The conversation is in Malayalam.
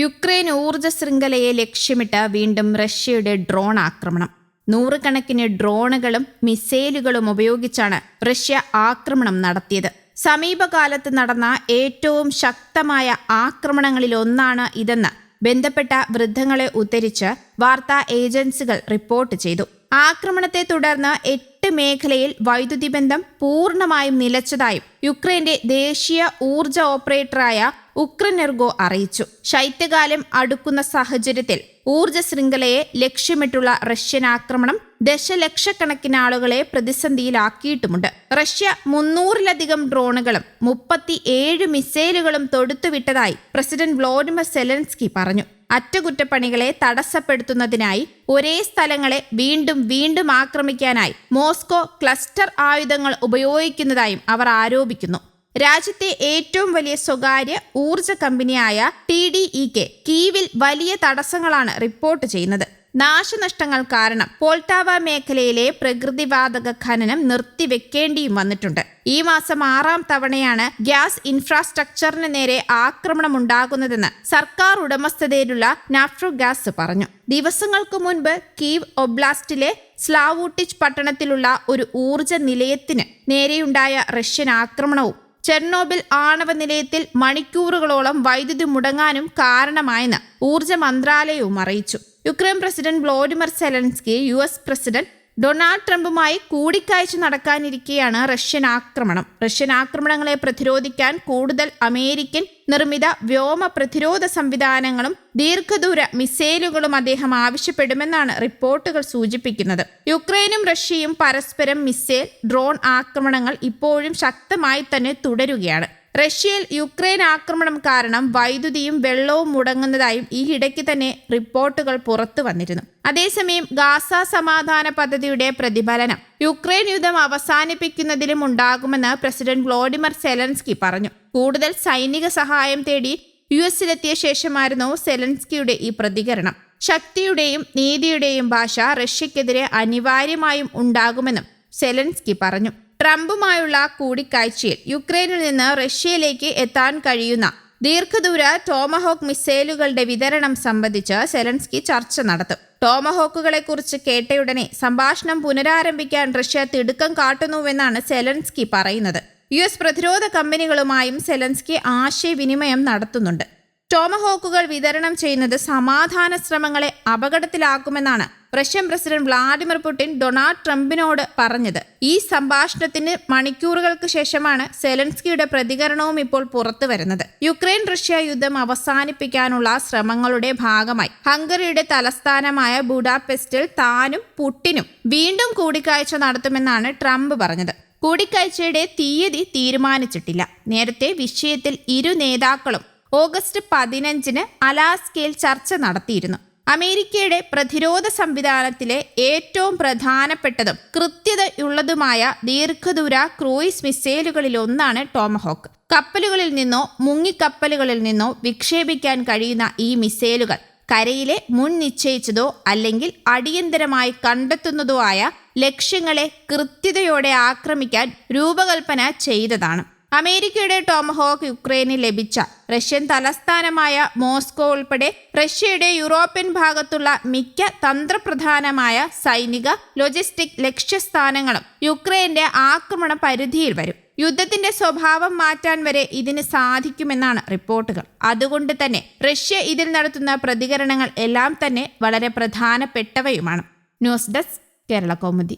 യുക്രൈൻ ഊർജ ശൃംഖലയെ ലക്ഷ്യമിട്ട് വീണ്ടും റഷ്യയുടെ ഡ്രോൺ ആക്രമണം. നൂറുകണക്കിന് ഡ്രോണുകളും മിസൈലുകളും ഉപയോഗിച്ചാണ് റഷ്യ ആക്രമണം നടത്തിയത്. സമീപകാലത്ത് നടന്ന ഏറ്റവും ശക്തമായ ആക്രമണങ്ങളിലൊന്നാണ് ഇതെന്ന് ബന്ധപ്പെട്ട വൃദ്ധങ്ങളെ ഉദ്ധരിച്ച് വാർത്താ ഏജൻസികൾ റിപ്പോർട്ട് ചെയ്തു. ആക്രമണത്തെ തുടർന്ന് മേഖലയിൽ വൈദ്യുതി ബന്ധം പൂർണമായും നിലച്ചതായും യുക്രൈന്റെ ദേശീയ ഊർജ ഓപ്പറേറ്ററായ ഉക്രനെർഗോ അറിയിച്ചു. ശൈത്യകാലം അടുക്കുന്ന സാഹചര്യത്തിൽ ഊർജ ശൃംഖലയെ ലക്ഷ്യമിട്ടുള്ള റഷ്യൻ ആക്രമണം ദശലക്ഷക്കണക്കിന് ആളുകളെ പ്രതിസന്ധിയിലാക്കിയിട്ടുമുണ്ട്. റഷ്യ മുന്നൂറിലധികം ഡ്രോണുകളും മുപ്പത്തി ഏഴ് മിസൈലുകളും തൊടുത്തുവിട്ടതായി പ്രസിഡന്റ് വ്ളോഡിമർ സെലൻസ്കി പറഞ്ഞു. അറ്റകുറ്റപ്പണികളെ തടസ്സപ്പെടുത്തുന്നതിനായി ഒരേ സ്ഥലങ്ങളെ വീണ്ടും വീണ്ടും ആക്രമിക്കാനായി മോസ്കോ ക്ലസ്റ്റർ ആയുധങ്ങൾ ഉപയോഗിക്കുന്നതായും അവർ ആരോപിക്കുന്നു. രാജ്യത്തെ ഏറ്റവും വലിയ സ്വകാര്യ ഊർജ കമ്പനിയായ ടി ഡി ഇ കെ കീവിൽ വലിയ തടസ്സങ്ങളാണ് റിപ്പോർട്ട് ചെയ്യുന്നത്. നാശനഷ്ടങ്ങൾ കാരണം പോൾട്ടാവ മേഖലയിലെ പ്രകൃതിവാതക ഖനനം നിർത്തിവെക്കേണ്ടിയും വന്നിട്ടുണ്ട്. ഈ മാസം ആറാം തവണയാണ് ഗ്യാസ് ഇൻഫ്രാസ്ട്രക്ചറിന് നേരെ ആക്രമണം ഉണ്ടാകുന്നതെന്ന് സർക്കാർ ഉടമസ്ഥതയിലുള്ള നാഫ്രോ ഗ്യാസ് പറഞ്ഞു. ദിവസങ്ങൾക്ക് മുൻപ് കീവ് ഒബ്ലാസ്റ്റിലെ സ്ലാവൂട്ടിച്ച് പട്ടണത്തിലുള്ള ഒരു ഊർജ നിലയത്തിന് നേരെയുണ്ടായ റഷ്യൻ ആക്രമണവും ചെർണോബിൽ ആണവ നിലയത്തിൽ മണിക്കൂറുകളോളം വൈദ്യുതി മുടങ്ങാനും കാരണമായെന്ന് ഊർജ മന്ത്രാലയവും അറിയിച്ചു. Ukraine president Volodymyr Zelensky U S president Donald ട്രംപുമായി കൂടിക്കാഴ്ച നടക്കാനിരിക്കെയാണ് റഷ്യൻ ആക്രമണം. റഷ്യൻ ആക്രമണങ്ങളെ പ്രതിരോധിക്കാൻ കൂടുതൽ അമേരിക്കൻ നിർമ്മിത വ്യോമ പ്രതിരോധ സംവിധാനങ്ങളും ദീർഘദൂര മിസൈലുകളും അദ്ദേഹം ആവശ്യപ്പെടുമെന്നാണ് റിപ്പോർട്ടുകൾ സൂചിപ്പിക്കുന്നത്. യുക്രൈനും റഷ്യയും പരസ്പരം മിസൈൽ ഡ്രോൺ ആക്രമണങ്ങൾ ഇപ്പോഴും ശക്തമായി തന്നെ തുടരുകയാണ്. റഷ്യയിൽ യുക്രൈൻ ആക്രമണം കാരണം വൈദ്യുതിയും വെള്ളവും മുടങ്ങുന്നതായും ഈ ഇടയ്ക്ക് തന്നെ റിപ്പോർട്ടുകൾ പുറത്തു വന്നിരുന്നു. അതേസമയം ഗാസ സമാധാന പദ്ധതിയുടെ പ്രതിഫലനം യുക്രൈൻ യുദ്ധം അവസാനിപ്പിക്കുന്നതിലും ഉണ്ടാകുമെന്ന് പ്രസിഡന്റ് വ്ളോഡിമർ സെലൻസ്കി പറഞ്ഞു. കൂടുതൽ സൈനിക സഹായം തേടി യു എസിലെത്തിയ ശേഷമായിരുന്നു സെലൻസ്കിയുടെ ഈ പ്രതികരണം. ശക്തിയുടെയും നീതിയുടെയും ഭാഷ റഷ്യക്കെതിരെ അനിവാര്യമായും ഉണ്ടാകുമെന്നും സെലൻസ്കി പറഞ്ഞു. ട്രംപുമായുള്ള കൂടിക്കാഴ്ചയിൽ യുക്രൈനിൽ നിന്ന് റഷ്യയിലേക്ക് എത്താൻ കഴിയുന്ന ദീർഘദൂര ടോമഹോക്ക് മിസൈലുകളുടെ വിതരണം സംബന്ധിച്ച് സെലൻസ്കി ചർച്ച നടത്തും. ടോമഹോക്കുകളെക്കുറിച്ച് കേട്ടയുടനെ സംഭാഷണം പുനരാരംഭിക്കാൻ റഷ്യ തിടുക്കം കാട്ടുന്നുവെന്നാണ് സെലൻസ്കി പറയുന്നത്. യു എസ് പ്രതിരോധ കമ്പനികളുമായും സെലൻസ്കി ആശയവിനിമയം നടത്തുന്നുണ്ട്. ടോമഹോക്കുകൾ വിതരണം ചെയ്യുന്നത് സമാധാന ശ്രമങ്ങളെ അപകടത്തിലാക്കുമെന്നാണ് Russian president Vladimir Putin Donald ട്രംപിനോട് പറഞ്ഞത്. ഈ സംഭാഷണത്തിന് മണിക്കൂറുകൾക്ക് ശേഷമാണ് സെലൻസ്കിയുടെ പ്രതികരണവും ഇപ്പോൾ പുറത്തു വരുന്നത്. യുക്രൈൻ റഷ്യ യുദ്ധം അവസാനിപ്പിക്കാനുള്ള ശ്രമങ്ങളുടെ ഭാഗമായി. ഹംഗറിയുടെ തലസ്ഥാനമായ ബുഡാപെസ്റ്റിൽ താനും പുട്ടിനും വീണ്ടും കൂടിക്കാഴ്ച നടത്തുമെന്നാണ് ട്രംപ് പറഞ്ഞത്. കൂടിക്കാഴ്ചയുടെ തീയതി തീരുമാനിച്ചിട്ടില്ല. നേരത്തെ വിഷയത്തിൽ ഇരു നേതാക്കളും ഓഗസ്റ്റ് പതിനഞ്ചിന് അലാസ്കയിൽ ചർച്ച നടത്തിയിരുന്നു. അമേരിക്കയുടെ പ്രതിരോധ സംവിധാനത്തിലെ ഏറ്റവും പ്രധാനപ്പെട്ടതും കൃത്യതയുള്ളതുമായ ദീർഘദൂര ക്രൂയിസ് മിസൈലുകളിൽ ഒന്നാണ് ടോമഹോക്ക് കപ്പലുകളിൽ നിന്നോ മുങ്ങിക്കപ്പലുകളിൽ നിന്നോ വിക്ഷേപിക്കാൻ കഴിയുന്ന ഈ മിസൈലുകൾ കരയിലെ മുൻ നിശ്ചയിച്ചതോ അല്ലെങ്കിൽ അടിയന്തരമായി കണ്ടെത്തുന്നതോ ആയ ലക്ഷ്യങ്ങളെ കൃത്യതയോടെ ആക്രമിക്കാൻ രൂപകൽപ്പന ചെയ്തതാണ്. അമേരിക്കയുടെ ടോംഹോക്ക് യുക്രൈനിൽ ലഭിച്ച റഷ്യൻ തലസ്ഥാനമായ മോസ്കോ ഉൾപ്പെടെ റഷ്യയുടെ യൂറോപ്യൻ ഭാഗത്തുള്ള മിക്ക തന്ത്രപ്രധാനമായ സൈനിക ലോജിസ്റ്റിക് ലക്ഷ്യസ്ഥാനങ്ങളും യുക്രൈന്റെ ആക്രമണ പരിധിയിൽ വരും. യുദ്ധത്തിന്റെ സ്വഭാവം മാറ്റാൻ വരെ ഇതിന് സാധിക്കുമെന്നാണ് റിപ്പോർട്ടുകൾ. അതുകൊണ്ട് തന്നെ റഷ്യ ഇതിൽ നടത്തുന്ന പ്രതികരണങ്ങൾ എല്ലാം തന്നെ വളരെ പ്രധാനപ്പെട്ടവയുമാണ്. News desk Kerala Kaumudi.